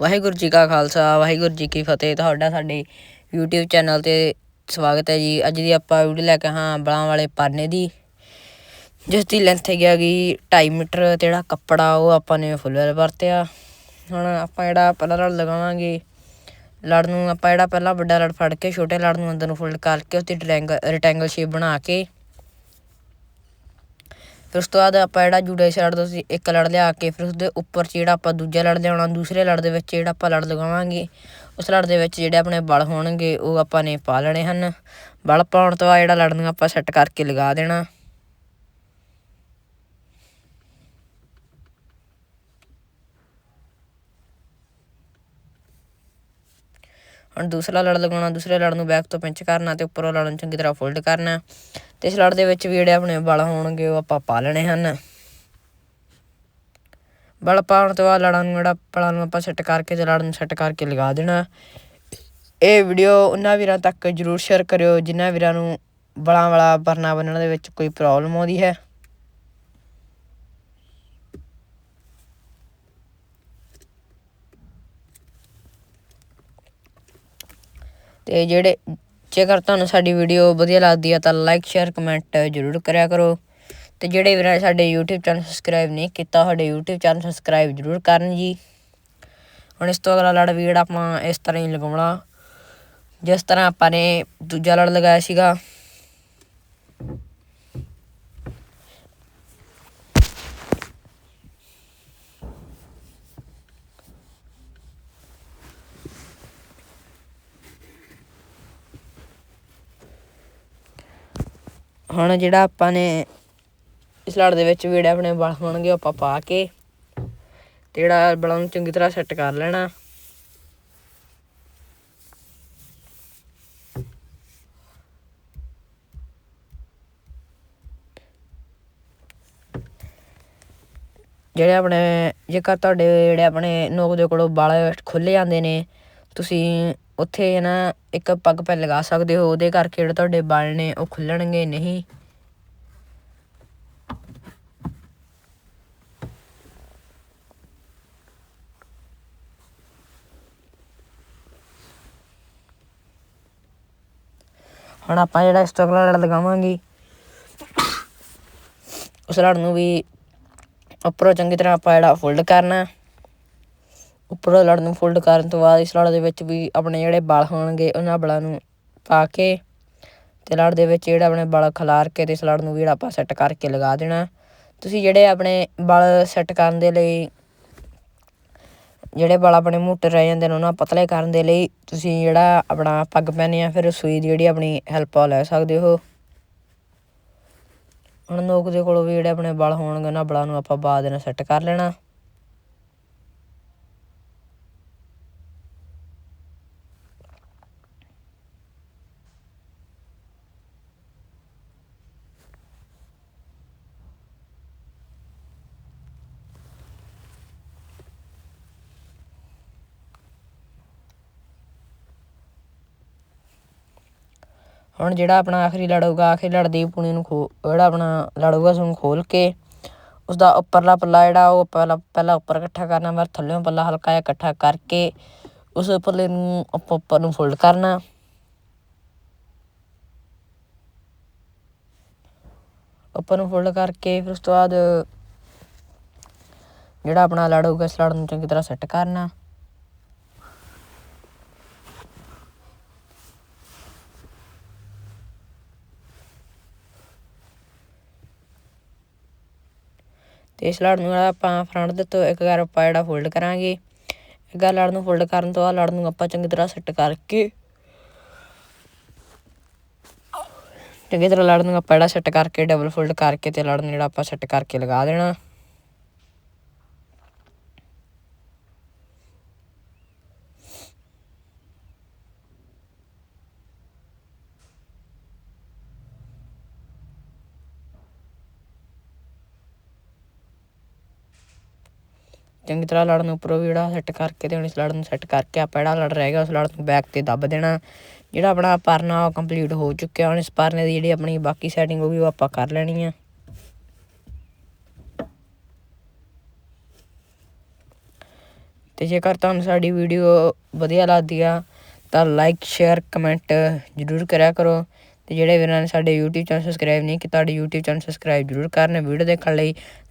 ਵਾਹਿਗੁਰੂ ਜੀ ਕਾ ਖਾਲਸਾ, ਵਾਹਿਗੁਰੂ ਜੀ ਕੀ ਫਤਿਹ। ਤੁਹਾਡਾ ਸਾਡੇ YouTube ਚੈਨਲ ਤੇ ਸਵਾਗਤ ਹੈ ਜੀ। ਅੱਜ ਦੀ ਆਪਾਂ ਵੀਡੀਓ ਲੈ ਕੇ ਹਾਂ ਬਲਾਂ ਵਾਲੇ ਪਰਨੇ ਦੀ, ਜਿਸ ਦੀ ਲੈਂਥ ਹੈਗੀ ਹੈਗੀ 2.5 ਮੀਟਰ ਤੇ ਜਿਹੜਾ ਕੱਪੜਾ ਉਹ ਆਪਾਂ ਨੇ ਫੁੱਲ ਵਰਤਿਆ। ਹੁਣ ਆਪਾਂ ਜਿਹੜਾ ਪਹਿਲਾਂ ਲੜ ਲਗਾਵਾਂਗੇ ਲੜ ਨੂੰ, ਆਪਾਂ ਜਿਹੜਾ ਪਹਿਲਾਂ ਵੱਡਾ ਲੜ ਫੜ ਕੇ ਛੋਟੇ ਲੜ ਨੂੰ ਅੰਦਰ ਨੂੰ ਫੋਲਡ ਕਰਕੇ ਉਸ ਦੀ ਟ੍ਰਾਇੰਗਲ ਰੈਕਟੈਂਗਲ ਸ਼ੇਪ ਬਣਾ ਕੇ ਫਿਰ ਉਸ ਤੋਂ ਬਾਅਦ ਆਪਾਂ ਜਿਹੜਾ ਜੂੜੇ ਸਾਈਡ ਤੋਂ ਅਸੀਂ ਇੱਕ ਲੜ ਲਿਆ ਕੇ, ਫਿਰ ਉਸਦੇ ਉੱਪਰ 'ਚ ਜਿਹੜਾ ਆਪਾਂ ਦੂਜਾ ਲੜ ਲਿਆਉਣਾ, ਦੂਸਰੇ ਲੜ ਦੇ ਵਿੱਚ ਜਿਹੜਾ ਆਪਾਂ ਲੜ ਲਗਾਵਾਂਗੇ, ਉਸ ਲੜ ਦੇ ਵਿੱਚ ਜਿਹੜੇ ਆਪਣੇ ਬਲ ਹੋਣਗੇ, ਉਹ ਆਪਾਂ ਨੇ ਪਾ ਲੈਣੇ ਹਨ। ਬਲ ਪਾਉਣ ਤੋਂ ਬਾਅਦ ਜਿਹੜਾ ਲੜ ਨੂੰ ਆਪਾਂ ਸੈੱਟ ਕਰਕੇ ਲਗਾ ਦੇਣਾ। ਹੁਣ ਦੂਸਰਾ ਲੜ ਲਗਾਉਣਾ, ਦੂਸਰੇ ਲੜ ਨੂੰ ਬੈਕ ਤੋਂ ਪਿੰਚ ਕਰਨਾ ਤੇ ਉੱਪਰੋਂ ਲੜ ਨੂੰ ਚੰਗੀ ਤਰ੍ਹਾਂ ਫੋਲਡ ਕਰਨਾ। ਤੇ ਇਸ ਲੜ ਦੇ ਵਿੱਚ ਵੀ ਜਿਹੜੇ ਆਪਣੇ ਬਲ ਹੋਣਗੇ ਉਹ ਆਪਾਂ ਪਾ ਲੈਣੇ ਹਨ। ਬਲ ਪਾਉਣ ਤੋਂ ਬਾਅਦ ਲੜਾਂ ਨੂੰ ਜਿਹੜਾ ਪਲਾਂ ਨੂੰ ਆਪਾਂ ਸੈੱਟ ਕਰਕੇ ਤੇ ਲੜ ਨੂੰ ਸੈੱਟ ਕਰਕੇ ਲਗਾ ਦੇਣਾ। ਇਹ ਵੀਡੀਓ ਉਹਨਾਂ ਵੀਰਾਂ ਤੱਕ ਜਰੂਰ ਸ਼ੇਅਰ ਕਰਿਓ, ਜਿਨ੍ਹਾਂ ਵੀਰਾਂ ਨੂੰ ਬਲਾਂ ਵਾਲਾ ਪਰਨਾ ਬੰਨਣ ਦੇ ਵਿੱਚ ਕੋਈ ਪ੍ਰੋਬਲਮ ਆਉਂਦੀ ਹੈ। ਤੇ ਜਿਹੜੇ ਜੇਕਰ ਤੁਹਾਨੂੰ ਸਾਡੀ ਵੀਡੀਓ ਵਧੀਆ ਲੱਗਦੀ ਆ ਤਾਂ ਲਾਈਕ ਸ਼ੇਅਰ ਕਮੈਂਟ ਜ਼ਰੂਰ ਕਰਿਆ ਕਰੋ। ਤੇ ਜਿਹੜੇ ਵੀਰਾਂ ਨੇ ਸਾਡੇ YouTube ਚੈਨਲ ਸਬਸਕ੍ਰਾਈਬ ਨਹੀਂ ਕੀਤਾ, ਸਾਡੇ YouTube ਚੈਨਲ ਸਬਸਕ੍ਰਾਈਬ ਜ਼ਰੂਰ ਕਰਨ ਜੀ। ਹੁਣ ਇਸ ਤੋਂ ਅਗਲਾ ਲੜ ਵੀ ਜਿਹੜਾ ਆਪਾਂ ਇਸ ਤਰ੍ਹਾਂ ਹੀ ਲਗਾਉਣਾ। ਜਿਸ ਤਰ੍ਹਾਂ ਆਪਾਂ ਨੇ ਦੂਜਾ ਲੜ ਲਗਾਇਆ ਸੀਗਾ। ਹੁਣ ਜਿਹੜਾ ਆਪਾਂ ਨੇ ਇਸ ਲੜ ਦੇ ਵਿੱਚ ਵੀ ਜਿਹੜੇ ਆਪਣੇ ਬਲ ਹੋਣਗੇ, ਉਹ ਆਪਾਂ ਪਾ ਕੇ ਤੇ ਜਿਹੜਾ ਬਲਾਂ ਨੂੰ ਚੰਗੀ ਤਰ੍ਹਾਂ ਸੈੱਟ ਕਰ ਲੈਣਾ। ਜਿਹੜੇ ਆਪਣੇ, ਜੇਕਰ ਤੁਹਾਡੇ ਜਿਹੜੇ ਆਪਣੇ ਨੋਕ ਦੇ ਕੋਲੋਂ ਵਾਲ ਖੁੱਲੇ ਜਾਂਦੇ ਨੇ, ਤੁਸੀਂ ਉੱਥੇ ਹੈ ਨਾ ਇੱਕ ਪੱਗ ਪੈ ਲਗਾ ਸਕਦੇ ਹੋ, ਉਹਦੇ ਕਰਕੇ ਜਿਹੜੇ ਤੁਹਾਡੇ ਵਾਲ ਨੇ ਉਹ ਖੁੱਲਣਗੇ ਨਹੀਂ। ਹੁਣ ਆਪਾਂ ਜਿਹੜਾ ਇਸ ਤੋਂ ਅਗਲਾ ਲੜ ਲਗਾਵਾਂਗੇ, ਉਸ ਲੜ ਨੂੰ ਵੀ ਉੱਪਰੋਂ ਚੰਗੀ ਤਰ੍ਹਾਂ ਆਪਾਂ ਜਿਹੜਾ ਫੋਲਡ ਕਰਨਾ। ਉੱਪਰੋਂ ਲੜ ਨੂੰ ਫੋਲਡ ਕਰਨ ਤੋਂ ਬਾਅਦ ਇਸ ਲੜ ਦੇ ਵਿੱਚ ਵੀ ਆਪਣੇ ਜਿਹੜੇ ਬਲ ਹੋਣਗੇ, ਉਹਨਾਂ ਬਲਾਂ ਨੂੰ ਪਾ ਕੇ ਅਤੇ ਲੜ ਦੇ ਵਿੱਚ ਜਿਹੜਾ ਆਪਣੇ ਬਲ ਖਿਲਾਰ ਕੇ ਅਤੇ ਇਸ ਲੜ ਨੂੰ ਵੀ ਜਿਹੜਾ ਆਪਾਂ ਸੈੱਟ ਕਰਕੇ ਲਗਾ ਦੇਣਾ। ਤੁਸੀਂ ਜਿਹੜੇ ਆਪਣੇ ਬਲ ਸੈੱਟ ਕਰਨ ਦੇ ਲਈ, ਜਿਹੜੇ ਬਲ ਆਪਣੇ ਮੋਟੇ ਰਹਿ ਜਾਂਦੇ ਨੇ, ਉਹਨਾਂ ਪਤਲੇ ਕਰਨ ਦੇ ਲਈ ਤੁਸੀਂ ਜਿਹੜਾ ਆਪਣਾ ਪੱਗ ਪੈਨੇ ਆ, ਫਿਰ ਸੂਈ ਦੀ ਜਿਹੜੀ ਆਪਣੀ ਹੈਲਪ ਲੈ ਸਕਦੇ ਹੋ। ਹੁਣ ਨੋਕ ਦੇ ਕੋਲੋਂ ਵੀ ਜਿਹੜੇ ਆਪਣੇ ਬਲ ਹੋਣਗੇ, ਉਹਨਾਂ ਬਲਾਂ ਨੂੰ ਆਪਾਂ ਬਾਅਦ ਨਾਲ ਸੈੱਟ ਕਰ ਲੈਣਾ। ਹੁਣ ਜਿਹੜਾ ਆਪਣਾ ਆਖਰੀ ਲੜੂਗਾ, ਆਖਰੀ ਲੜ ਪੁਣੀ ਨੂੰ ਖੋ, ਜਿਹੜਾ ਆਪਣਾ ਲੜੂਗਾ ਹੋਊਗਾ ਉਸ ਨੂੰ ਖੋਲ ਕੇ ਉਸ ਦਾ ਉੱਪਰਲਾ ਪੱਲਾ ਜਿਹੜਾ ਉਹ ਪਹਿਲਾਂ ਪਹਿਲਾਂ ਉੱਪਰ ਇਕੱਠਾ ਕਰਨਾ, ਫਿਰ ਥੱਲੇੋਂ ਪੱਲਾ ਹਲਕਾ ਜਿਹਾ ਇਕੱਠਾ ਕਰਕੇ ਉਸ ਪੱਲੇ ਨੂੰ ਆਪਾਂ ਉੱਪਰ ਨੂੰ ਫੋਲਡ ਕਰਨਾ। ਉੱਪਰ ਨੂੰ ਫੋਲਡ ਕਰਕੇ ਫਿਰ ਉਸ ਤੋਂ ਬਾਅਦ ਜਿਹੜਾ ਆਪਣਾ ਲੜ ਹੋਊਗਾ ਇਸ ਲੜ ਨੂੰ ਚੰਗੀ ਤਰ੍ਹਾਂ ਸੈੱਟ ਕਰਨਾ। ਤੇ ਇਸ ਲੜ ਨੂੰ ਜਿਹੜਾ ਆਪਾਂ ਫਰੰਟ ਦੇ ਤੋਂ ਇੱਕ ਵਾਰ ਆਪਾਂ ਜਿਹੜਾ ਫੋਲਡ ਕਰਾਂਗੇ, ਇੱਕ ਵਾਰ ਲੜ ਨੂੰ ਫੋਲਡ ਕਰਨ ਤੋਂ ਬਾਅਦ ਲੜ ਨੂੰ ਆਪਾਂ ਚੰਗੀ ਤਰ੍ਹਾਂ ਸੈੱਟ ਕਰਕੇ, ਚੰਗੀ ਤਰ੍ਹਾਂ ਲੜ ਨੂੰ ਆਪਾਂ ਜਿਹੜਾ ਸੈੱਟ ਕਰਕੇ ਡਬਲ ਫੋਲਡ ਕਰਕੇ ਤੇ ਲੜ ਨੂੰ ਜਿਹੜਾ ਆਪਾਂ ਸੈੱਟ ਕਰਕੇ ਲਗਾ ਦੇਣਾ। ਚੰਗੀ ਤਰ੍ਹਾਂ ਲੜ ਨੂੰ ਉੱਪਰੋਂ ਵੀ ਜਿਹੜਾ ਸੈੱਟ ਕਰਕੇ ਤੇ ਹੁਣ ਇਸ ਲੜ ਨੂੰ ਸੈੱਟ ਕਰਕੇ ਆਪਾਂ ਜਿਹੜਾ ਲੜ ਰਹਿ ਗਿਆ ਉਸ ਲੜ ਨੂੰ ਬੈਕ ਤੇ ਦੱਬ ਦੇਣਾ। ਜਿਹੜਾ ਆਪਣਾ ਪਰਨਾ ਉਹ ਕੰਪਲੀਟ ਹੋ ਚੁੱਕਿਆ, ਹੁਣ ਇਸ ਪਰਨੇ ਦੀ ਜਿਹੜੀ ਆਪਣੀ ਬਾਕੀ ਸੈਟਿੰਗ ਹੋਊਗੀ ਉਹ ਆਪਾਂ ਕਰ ਲੈਣੀ ਆ। ਤੇ ਜੇਕਰ ਤੁਹਾਨੂੰ ਸਾਡੀ ਵੀਡੀਓ ਵਧੀਆ ਲੱਗਦੀ ਆ, ਤਾਂ ਲਾਈਕ ਸ਼ੇਅਰ ਕਮੈਂਟ ਜ਼ਰੂਰ ਕਰਿਆ ਕਰੋ। ਤੇ ਜਿਹੜੇ ਵੀਰਾਂ ਨੇ ਸਾਡੇ YouTube ਚੈਨਲ ਸਬਸਕ੍ਰਾਈਬ ਨਹੀਂ ਕੀਤਾ, ਸਾਡੇ YouTube ਚੈਨਲ ਸਬਸਕ੍ਰਾਈਬ ਜ਼ਰੂਰ ਕਰਨ ਵੀਡੀਓ ਦੇਖਣ ਲਈ